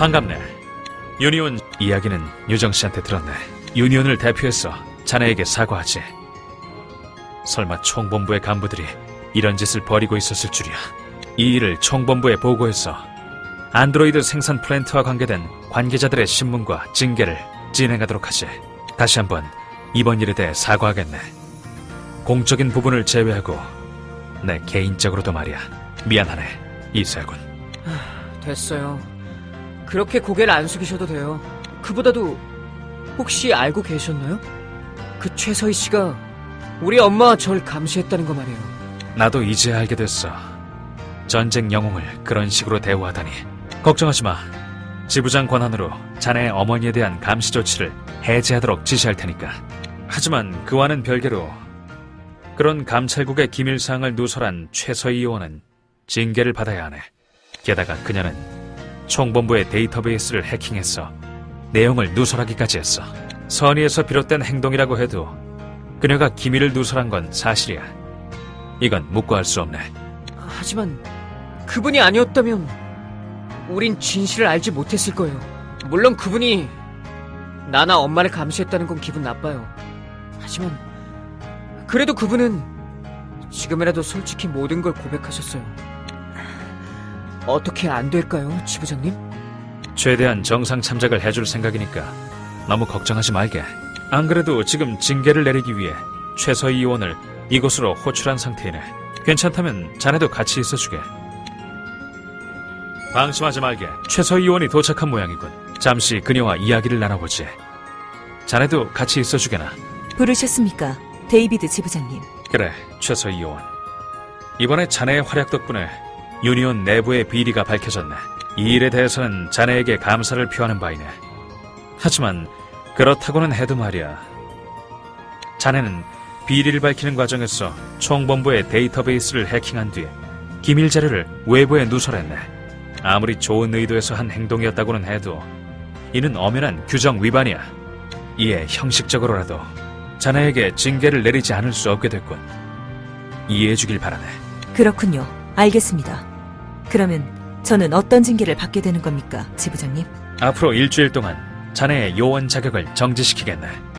반갑네. 유니온 이야기는 유정 씨한테 들었네. 유니온을 대표해서 자네에게 사과하지. 설마 총본부의 간부들이 이런 짓을 벌이고 있었을 줄이야. 이 일을 총본부에 보고해서 안드로이드 생산 플랜트와 관계된 관계자들의 신문과 징계를 진행하도록 하지. 다시 한번 이번 일에 대해 사과하겠네. 공적인 부분을 제외하고 내 개인적으로도 말이야. 미안하네, 이세군. 됐어요. 그렇게 고개를 안 숙이셔도 돼요. 그보다도 혹시 알고 계셨나요? 그 최서희 씨가 우리 엄마와 절 감시했다는 거 말이에요. 나도 이제 알게 됐어. 전쟁 영웅을 그런 식으로 대우하다니. 걱정하지 마. 지부장 권한으로 자네 어머니에 대한 감시 조치를 해제하도록 지시할 테니까. 하지만 그와는 별개로 그런 감찰국의 기밀 사항을 누설한 최서희 의원은 징계를 받아야 하네. 게다가 그녀는 총본부의 데이터베이스를 해킹해서 내용을 누설하기까지 했어. 선의에서 비롯된 행동이라고 해도 그녀가 기밀을 누설한 건 사실이야. 이건 묵고할 수 없네. 하지만 그분이 아니었다면 우린 진실을 알지 못했을 거예요. 물론 그분이 나나 엄마를 감시했다는 건 기분 나빠요. 하지만 그래도 그분은 지금이라도 솔직히 모든 걸 고백하셨어요. 어떻게 안 될까요, 지부장님? 최대한 정상 참작을 해줄 생각이니까 너무 걱정하지 말게. 안 그래도 지금 징계를 내리기 위해 최서희 의원을 이곳으로 호출한 상태이네. 괜찮다면 자네도 같이 있어주게. 방심하지 말게. 최서희 의원이 도착한 모양이군. 잠시 그녀와 이야기를 나눠보지. 자네도 같이 있어주게나. 부르셨습니까? 데이비드 지부장님. 그래, 최서희 의원. 이번에 자네의 활약 덕분에 유니온 내부의 비리가 밝혀졌네. 이 일에 대해서는 자네에게 감사를 표하는 바이네. 하지만 그렇다고는 해도 말이야. 자네는 비리를 밝히는 과정에서 총본부의 데이터베이스를 해킹한 뒤에 기밀 자료를 외부에 누설했네. 아무리 좋은 의도에서 한 행동이었다고는 해도 이는 엄연한 규정 위반이야. 이에 형식적으로라도 자네에게 징계를 내리지 않을 수 없게 됐군. 이해해주길 바라네. 그렇군요. 알겠습니다. 그러면 저는 어떤 징계를 받게 되는 겁니까, 지부장님? 앞으로 일주일 동안 자네의 요원 자격을 정지시키겠네.